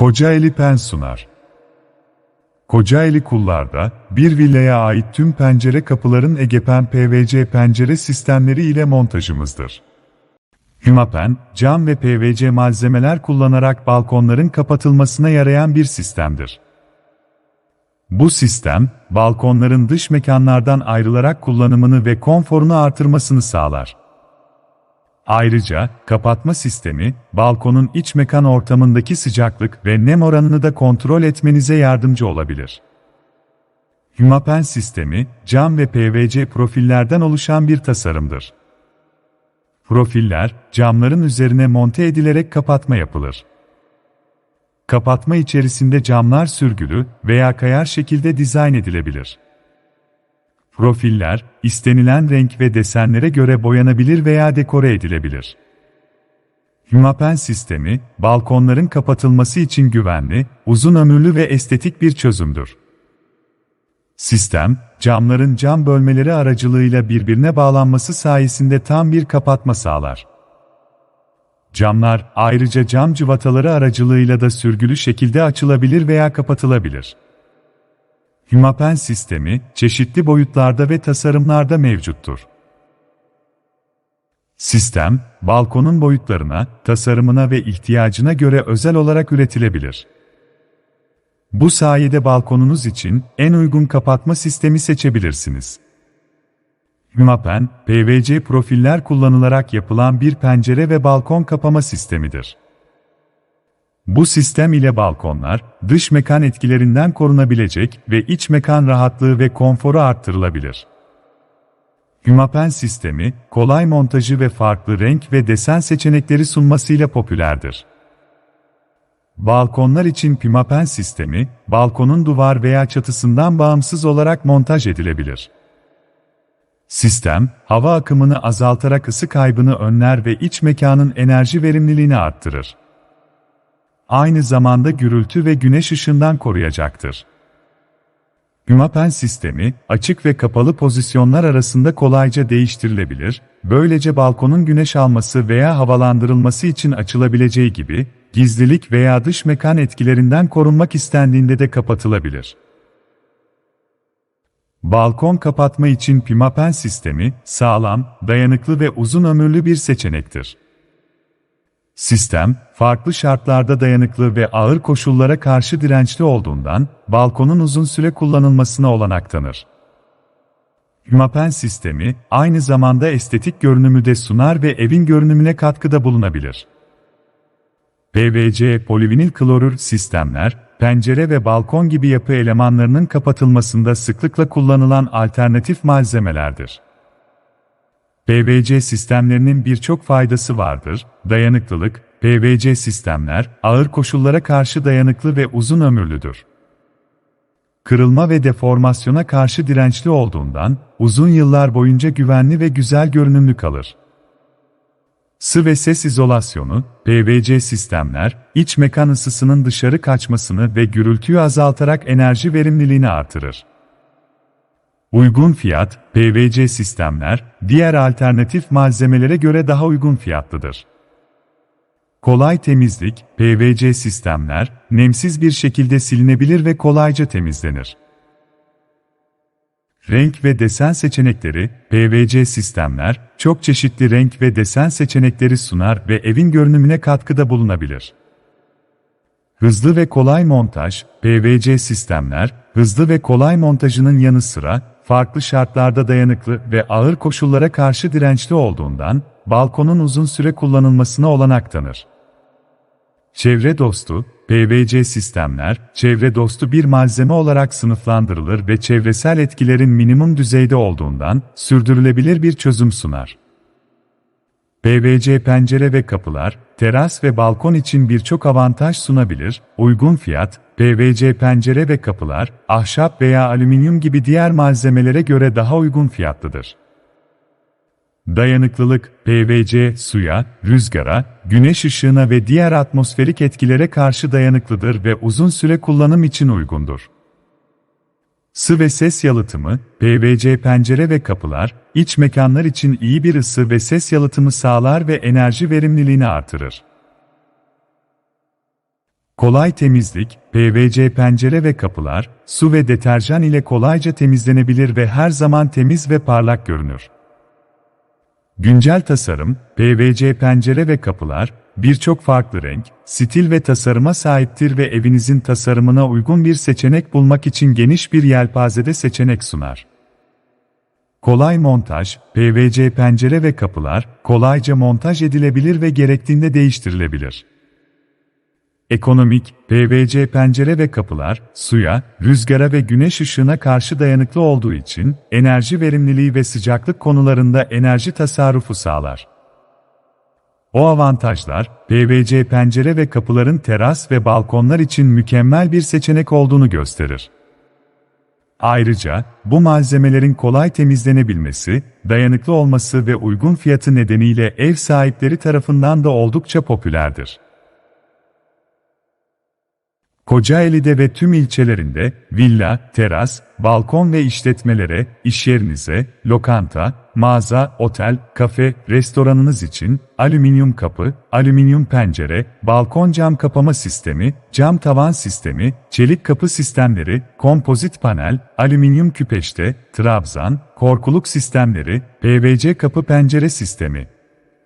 Kocaeli Pen sunar. Kocaeli Kullar'da, bir villaya ait tüm pencere kapıların Egepen PVC pencere sistemleri ile montajımızdır. Hümapen, cam ve PVC malzemeler kullanarak balkonların kapatılmasına yarayan bir sistemdir. Bu sistem, balkonların dış mekanlardan ayrılarak kullanımını ve konforunu artırmasını sağlar. Ayrıca, kapatma sistemi, balkonun iç mekan ortamındaki sıcaklık ve nem oranını da kontrol etmenize yardımcı olabilir. Humapen sistemi, cam ve PVC profillerden oluşan bir tasarımdır. Profiller, camların üzerine monte edilerek kapatma yapılır. Kapatma içerisinde camlar sürgülü veya kayar şekilde dizayn edilebilir. Profiller, istenilen renk ve desenlere göre boyanabilir veya dekore edilebilir. Humapen sistemi, balkonların kapatılması için güvenli, uzun ömürlü ve estetik bir çözümdür. Sistem, camların cam bölmeleri aracılığıyla birbirine bağlanması sayesinde tam bir kapatma sağlar. Camlar, ayrıca cam cıvataları aracılığıyla da sürgülü şekilde açılabilir veya kapatılabilir. Humapen sistemi, çeşitli boyutlarda ve tasarımlarda mevcuttur. Sistem, balkonun boyutlarına, tasarımına ve ihtiyacına göre özel olarak üretilebilir. Bu sayede balkonunuz için en uygun kapatma sistemi seçebilirsiniz. Humapen, PVC profiller kullanılarak yapılan bir pencere ve balkon kapama sistemidir. Bu sistem ile balkonlar, dış mekan etkilerinden korunabilecek ve iç mekan rahatlığı ve konforu arttırılabilir. Humapen sistemi, kolay montajı ve farklı renk ve desen seçenekleri sunmasıyla popülerdir. Balkonlar için Pimapen sistemi, balkonun duvar veya çatısından bağımsız olarak montaj edilebilir. Sistem, hava akımını azaltarak ısı kaybını önler ve iç mekanın enerji verimliliğini arttırır. Aynı zamanda gürültü ve güneş ışığından koruyacaktır. Humapen sistemi, açık ve kapalı pozisyonlar arasında kolayca değiştirilebilir, böylece balkonun güneş alması veya havalandırılması için açılabileceği gibi, gizlilik veya dış mekan etkilerinden korunmak istendiğinde de kapatılabilir. Balkon kapatma için Pimapen sistemi, sağlam, dayanıklı ve uzun ömürlü bir seçenektir. Sistem, farklı şartlarda dayanıklı ve ağır koşullara karşı dirençli olduğundan, balkonun uzun süre kullanılmasına olanak tanır. Humapen sistemi, aynı zamanda estetik görünümü de sunar ve evin görünümüne katkıda bulunabilir. PVC polivinil klorür sistemler, pencere ve balkon gibi yapı elemanlarının kapatılmasında sıklıkla kullanılan alternatif malzemelerdir. PVC sistemlerinin birçok faydası vardır. Dayanıklılık, PVC sistemler, ağır koşullara karşı dayanıklı ve uzun ömürlüdür. Kırılma ve deformasyona karşı dirençli olduğundan, uzun yıllar boyunca güvenli ve güzel görünümlü kalır. Sı ve ses izolasyonu, PVC sistemler, iç mekan ısısının dışarı kaçmasını ve gürültüyü azaltarak enerji verimliliğini artırır. Uygun fiyat, PVC sistemler, diğer alternatif malzemelere göre daha uygun fiyatlıdır. Kolay temizlik, PVC sistemler, nemsiz bir şekilde silinebilir ve kolayca temizlenir. Renk ve desen seçenekleri, PVC sistemler, çok çeşitli renk ve desen seçenekleri sunar ve evin görünümüne katkıda bulunabilir. Hızlı ve kolay montaj, PVC sistemler, hızlı ve kolay montajının yanı sıra, farklı şartlarda dayanıklı ve ağır koşullara karşı dirençli olduğundan, balkonun uzun süre kullanılmasına olanak tanır. Çevre dostu, PVC sistemler, çevre dostu bir malzeme olarak sınıflandırılır ve çevresel etkilerin minimum düzeyde olduğundan, sürdürülebilir bir çözüm sunar. PVC pencere ve kapılar, teras ve balkon için birçok avantaj sunabilir, uygun fiyat, PVC pencere ve kapılar, ahşap veya alüminyum gibi diğer malzemelere göre daha uygun fiyatlıdır. Dayanıklılık, PVC, suya, rüzgara, güneş ışığına ve diğer atmosferik etkilere karşı dayanıklıdır ve uzun süre kullanım için uygundur. Sı ve ses yalıtımı, PVC pencere ve kapılar, iç mekanlar için iyi bir ısı ve ses yalıtımı sağlar ve enerji verimliliğini artırır. Kolay temizlik, PVC pencere ve kapılar, su ve deterjan ile kolayca temizlenebilir ve her zaman temiz ve parlak görünür. Güncel tasarım, PVC pencere ve kapılar, birçok farklı renk, stil ve tasarıma sahiptir ve evinizin tasarımına uygun bir seçenek bulmak için geniş bir yelpazede seçenek sunar. Kolay montaj, PVC pencere ve kapılar, kolayca montaj edilebilir ve gerektiğinde değiştirilebilir. Ekonomik, PVC pencere ve kapılar, suya, rüzgara ve güneş ışığına karşı dayanıklı olduğu için, enerji verimliliği ve sıcaklık konularında enerji tasarrufu sağlar. O avantajlar, PVC pencere ve kapıların teras ve balkonlar için mükemmel bir seçenek olduğunu gösterir. Ayrıca, bu malzemelerin kolay temizlenebilmesi, dayanıklı olması ve uygun fiyatı nedeniyle ev sahipleri tarafından da oldukça popülerdir. Kocaeli'de ve tüm ilçelerinde villa, teras, balkon ve işletmelere, iş yerinize, lokanta, mağaza, otel, kafe, restoranınız için alüminyum kapı, alüminyum pencere, balkon cam kapama sistemi, cam tavan sistemi, çelik kapı sistemleri, kompozit panel, alüminyum küpeşte, trabzan, korkuluk sistemleri, PVC kapı pencere sistemi.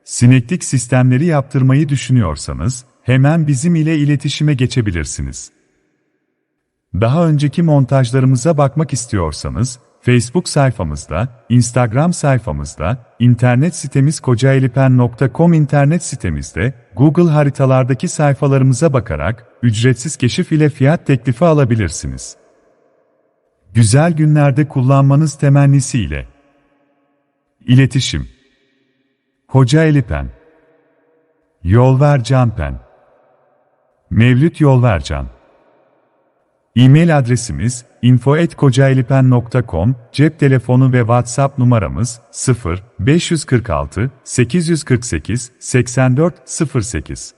Sineklik sistemleri yaptırmayı düşünüyorsanız, hemen bizim ile iletişime geçebilirsiniz. Daha önceki montajlarımıza bakmak istiyorsanız, Facebook sayfamızda, Instagram sayfamızda, internet sitemiz kocaelipen.com internet sitemizde, Google haritalardaki sayfalarımıza bakarak, ücretsiz keşif ile fiyat teklifi alabilirsiniz. Güzel günlerde kullanmanız temennisiyle. İletişim Kocaeli Pen Yolver Canpen Mevlüt Yolvercan E-mail adresimiz info.kocaelipen.com, cep telefonu ve WhatsApp numaramız 0 546 848 84 08.